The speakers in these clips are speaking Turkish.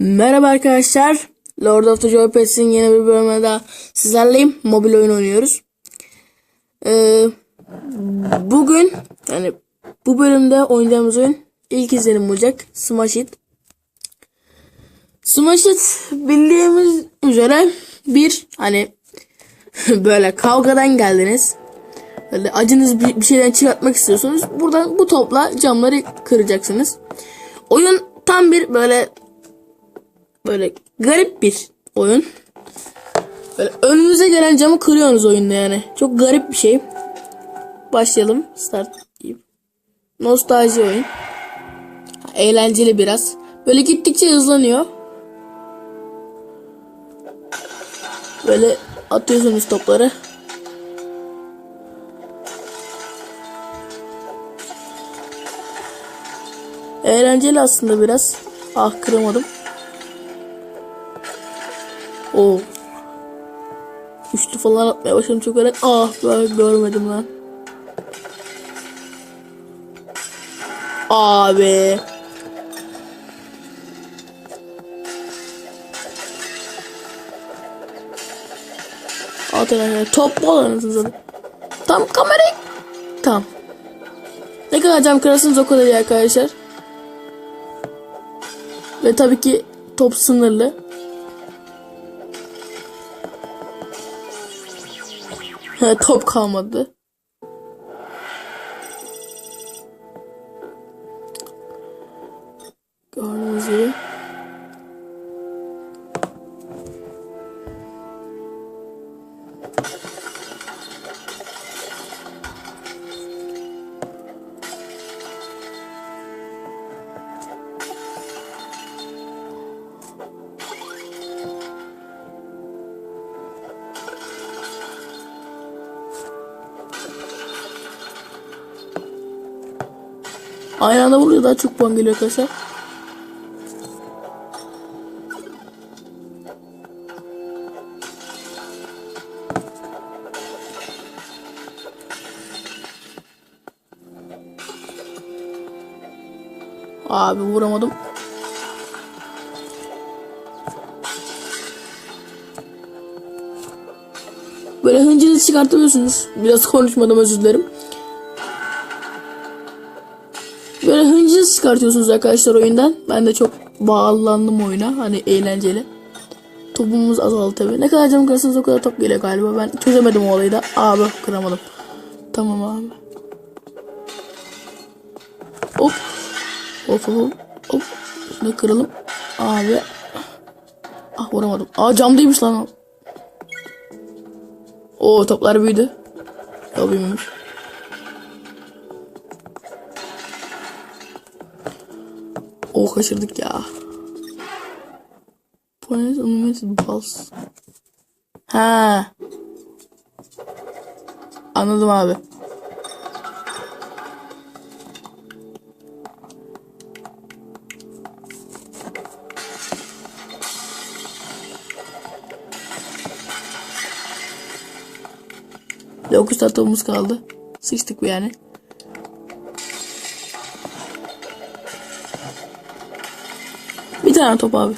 Merhaba arkadaşlar. Lord of the Joypads'in yeni bir bölümüne daha sizlerleyim. Mobil oyun oynuyoruz. Ee, bugün yani bu bölümde oynayacağımız oyun ilk izlenim olacak. Smash It. Smash It bildiğimiz üzere bir hani böyle kavgadan geldiniz. Böyle acınız bir, bir şeyden çıkartmak istiyorsunuz. Buradan bu topla camları kıracaksınız. Oyun tam bir böyle böyle garip bir oyun. Böyle önünüze gelen camı kırıyorsunuz oyunda yani. Çok garip bir şey. Başlayalım. Start. Nostalji oyun. Eğlenceli biraz. Böyle gittikçe hızlanıyor. Böyle atıyorsunuz topları. Eğlenceli aslında biraz. Ah kıramadım. Oo. Üçlü falan atmaya başladım çok öyle. Ah ben görmedim lan. Abi. Ya. Top anasını satayım. Tam kamerayı. Tamam. Ne kadar cam kırarsanız o kadar iyi arkadaşlar. Ve tabii ki top sınırlı. Top kalmadı. Gördüğünüz gibi. Aynı anda vuruyor daha çok puan geliyor arkadaşlar. Abi vuramadım. Böyle hıncınızı çıkartıyorsunuz. Biraz konuşmadım özür dilerim. Çıkartıyorsunuz arkadaşlar oyundan. Ben de çok bağlandım oyuna. Hani eğlenceli. Topumuz azaldı tabi. Ne kadar canım kırarsanız o kadar top geliyor galiba. Ben çözemedim o olayı da. Abi kıramadım. Tamam abi. Hop. Hop hop hop. Şunu kıralım. Abi. Ah vuramadım. Aa camdaymış lan. O toplar büyüdü. Ya büyümüş. O kaçırdık ya. Planet Unlimited Pulse. Ha. Anladım abi. Dokuz tatımız kaldı. Sıçtık bu yani. Tane top abi.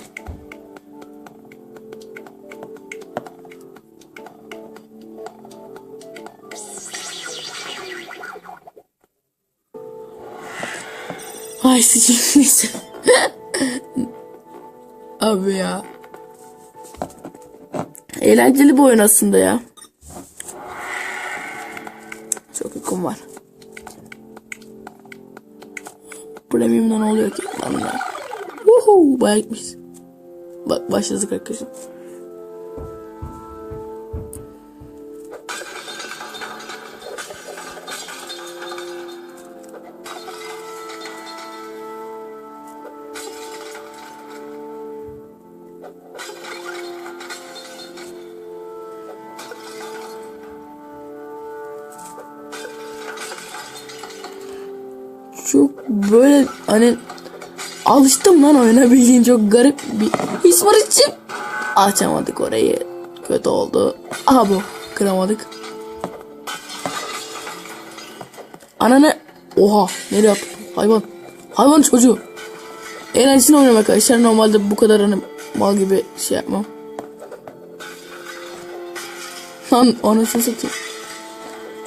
Ay sıçayım neyse. abi ya. Eğlenceli bir oyun aslında ya. Çok uykum var. Premium'da ne oluyor ki? Lan Woohoo bayağı gitmiş. Bak başladık arkadaşlar. Çok böyle hani Alıştım lan oyuna çok garip bir his var içim. Açamadık orayı. Kötü oldu. Aha bu. Kıramadık. Ana ne? Oha. Nereye attı? Hayvan. Hayvan çocuğu. Eğlencesine oynamak arkadaşlar. Normalde bu kadar hani mal gibi şey yapmam. Lan anasını satayım.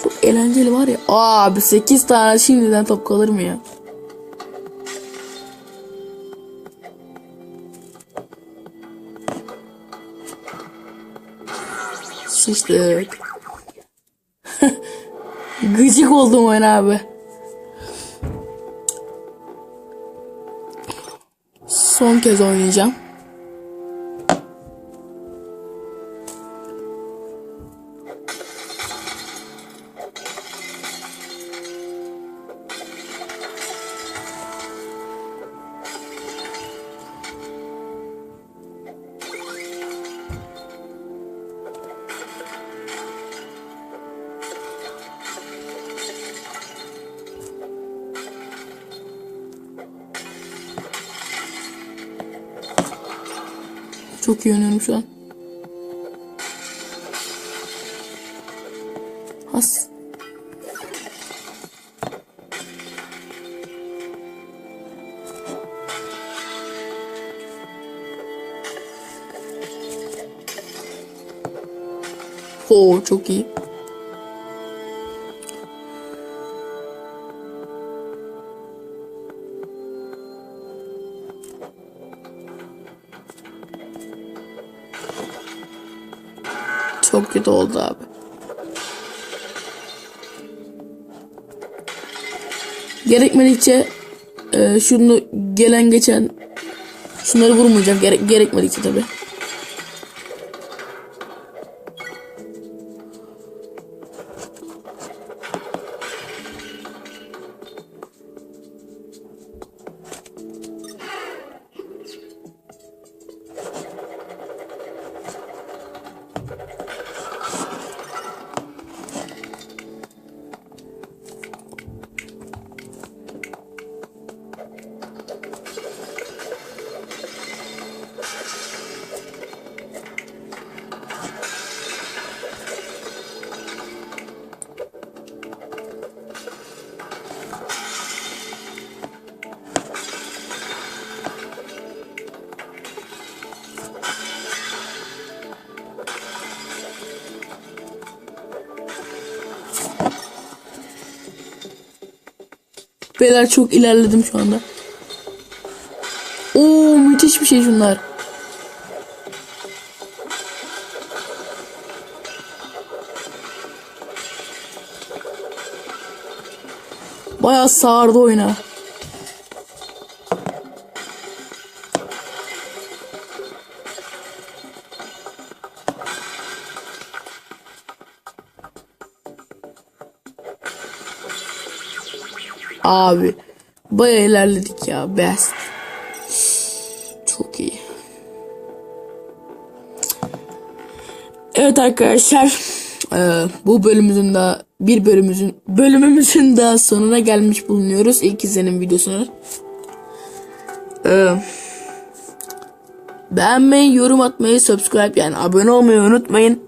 Çok eğlenceli var ya. Abi 8 tane şimdiden top kalır mı ya? Sıçtık. Gıcık oldum oyun abi. Son kez oynayacağım. Çok iyi oynuyorum şu an. Has. Oo çok iyi. Çok kötü oldu abi. Gerekmedikçe e, şunu gelen geçen şunları vurmayacağım. Gerek, gerekmedikçe tabi. Beyler çok ilerledim şu anda. Oo müthiş bir şey şunlar. Bayağı sardı oyuna. Abi bayağı ilerledik ya best. Çok iyi. Evet arkadaşlar eee, bu bölümümüzün de bir bölümümüzün bölümümüzün de sonuna gelmiş bulunuyoruz. İlk izlenim videosunu. Eee, beğenmeyi, yorum atmayı, subscribe yani abone olmayı unutmayın.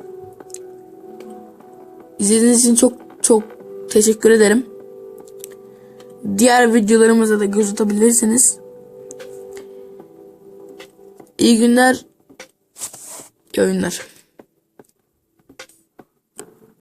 İzlediğiniz için çok çok teşekkür ederim. Diğer videolarımıza da göz atabilirsiniz. İyi günler. İyi oyunlar.